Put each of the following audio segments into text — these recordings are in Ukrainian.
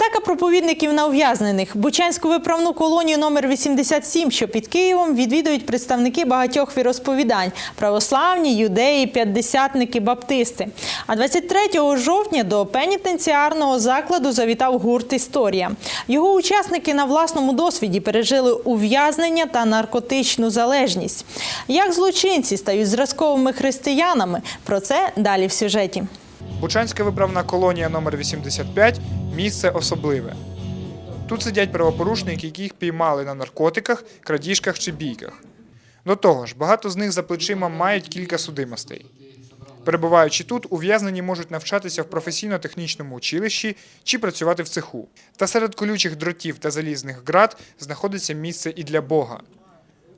Атака проповідників на ув'язнених. Бучанську виправну колонію номер 87, що під Києвом, відвідують представники багатьох віросповідань – православні, юдеї, п'ятдесятники, баптисти. А 23 жовтня до пенітенціарного закладу завітав гурт «Історія». Його учасники на власному досвіді пережили ув'язнення та наркотичну залежність. Як злочинці стають зразковими християнами? Про це далі в сюжеті. Бучанська виправна колонія номер 85 місце особливе. Тут сидять правопорушники, яких піймали на наркотиках, крадіжках чи бійках. До того ж, багато з них за плечима мають кілька судимостей. Перебуваючи тут, ув'язнені можуть навчатися в професійно-технічному училищі чи працювати в цеху. Та серед колючих дротів та залізних град знаходиться місце і для Бога.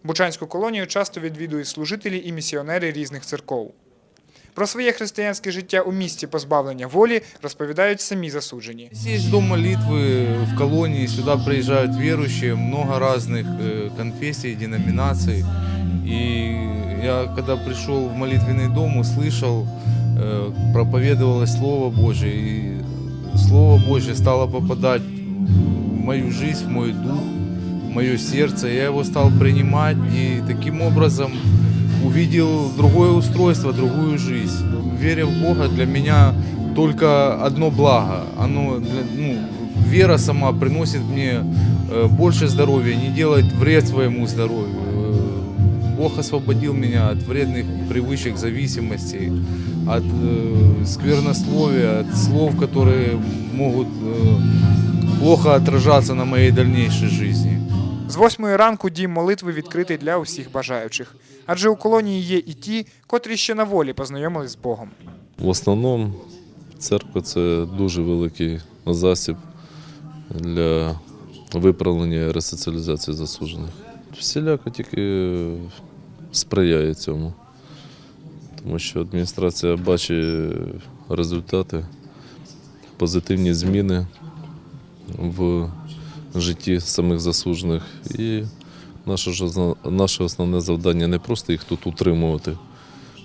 Бучанську колонію часто відвідують служителі і місіонери різних церков. Про своє християнське життя у місті позбавлення волі розповідають самі засуджені. Здесь есть дом молитвы в колонии, сюда приезжают верующие, много разных э, конфессий, деноминаций. И я когда пришел в молитвенный дом, услышал, э, проповедовалось Слово Божие, и Слово Божье стало попадать в мою жизнь, в мой дух, в мое сердце. Я его стал принимать и таким образом Увидел другое устройство, другую жизнь. Веря в Бога для меня только одно благо. Оно, ну, вера сама приносит мне э, больше здоровья, не делает вред своему здоровью. Э, Бог освободил меня от вредных привычек, зависимостей, от э, сквернословия, от слов, которые могут э, плохо отражаться на моей дальнейшей жизни. З восьмої ранку дім молитви відкритий для усіх бажаючих. Адже у колонії є і ті, котрі ще на волі познайомились з Богом. В основному церква це дуже великий засіб для виправлення ресоціалізації засуджених. Всіляко тільки сприяє цьому, тому що адміністрація бачить результати, позитивні зміни в житті самих засуджених. І наше, жозна- наше основне завдання не просто їх тут утримувати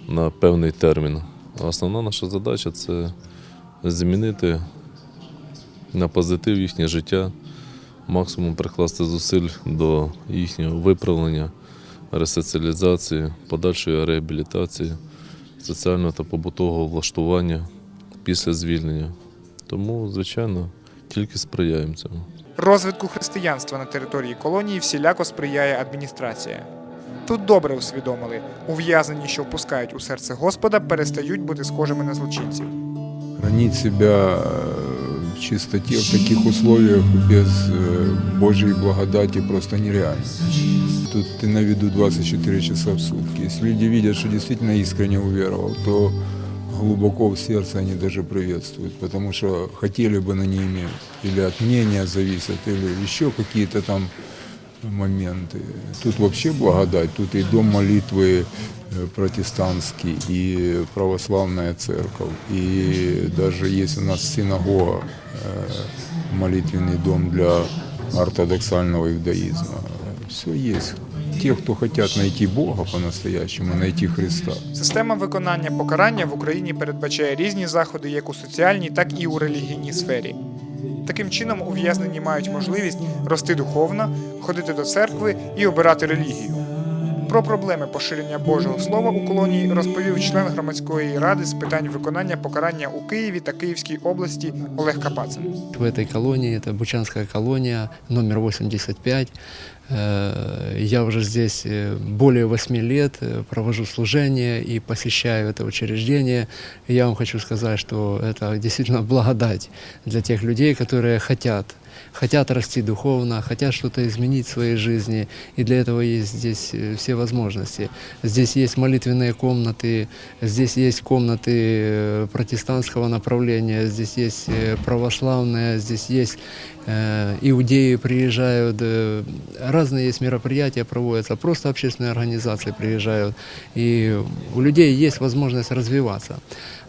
на певний термін. А основна наша задача це змінити на позитив їхнє життя, максимум прикласти зусиль до їхнього виправлення, ресоціалізації, подальшої реабілітації, соціального та побутового влаштування після звільнення. Тому, звичайно, тільки сприяємо цьому. Розвитку християнства на території колонії всіляко сприяє адміністрація. Тут добре усвідомили, ув'язнені, що впускають у серце Господа, перестають бути схожими на злочинців. Хранить себя э, в чистоте в таких условиях без э, Божьей благодати просто нереально. Тут ты на виду 24 часа в сутки. Если люди видят, что действительно искренне уверовал, то глубоко в сердце они даже приветствуют, потому что хотели бы, но не имеют. Или от мнения зависят, или еще какие-то там моменты. Тут вообще благодать, тут и дом молитвы э, протестантский, и православная церковь, и даже есть у нас синагога, э, молитвенный дом для ортодоксального иудаизма. Все є. Ті, хто хочуть найти Бога по-настоящему, знайти Христа. Система виконання покарання в Україні передбачає різні заходи як у соціальній, так і у релігійній сфері. Таким чином, ув'язнені мають можливість рости духовно, ходити до церкви і обирати релігію. Про проблеми поширення Божого Слова у колонії розповів член громадської ради з питань виконання покарання у Києві та Київській області Олег Капацин. В этой колонии, это Бучанская колония, номер 85. Э, Я уже здесь э, более 8 лет э, провожу служение и посещаю это учреждение. И я вам хочу сказать, что это действительно благодать для тех людей, которые хотят хотят расти духовно, хотят что-то изменить в своей жизни, и для этого есть здесь э, все возможности. Здесь есть молитвенные комнаты, здесь есть комнаты э, протестантского направления, здесь есть э, православные, здесь есть э, иудеи приезжают, э, разные есть мероприятия проводятся, просто общественные организации приезжают, и у людей есть возможность развиваться.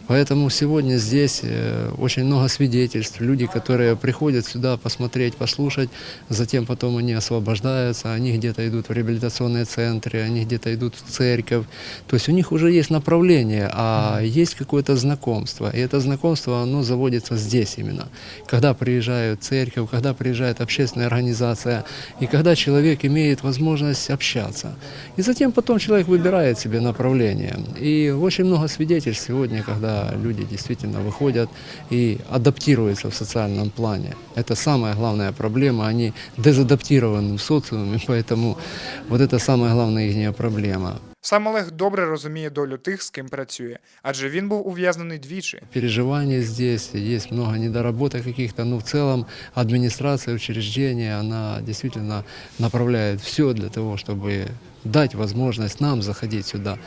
Поэтому сегодня здесь э, очень много свидетельств. Люди, которые приходят сюда посмотреть, послушать, затем потом они освобождаются, они где-то идут в реабилитационные центры, они где-то идут в церковь. То есть у них уже есть направление, а есть какое-то знакомство. И это знакомство, оно заводится здесь именно. Когда приезжают в церковь, когда приезжает общественная организация, и когда человек имеет возможность общаться. И затем потом человек выбирает себе направление. И очень много свидетельств сегодня, когда люди действительно выходят и адаптируются в социальном плане. Это самая главная проблема. Они дезадаптированы в социуме, поэтому вот это самая главная их проблема. Сам Олег добре розуміє долю тих, з ким працює, адже він був ув'язнений двічі. переживания здесь, есть много недоработок каких-то, но в целом администрация учреждения, она действительно направляет все для того, чтобы дать возможность нам заходить сюда.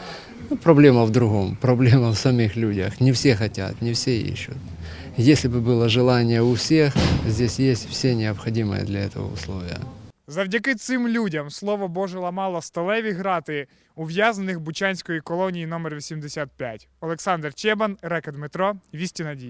Ну, проблема в другом, проблема в самих людях. Не все хотят, не все ищут. Если бы было желание у всех, здесь есть все необходимые для этого условия. Завдяки цим людям слово Боже ламало сталеві грати ув'язнених Бучанської колонії номер 85. Олександр Чебан, Река Дмитро, Вісті Надії.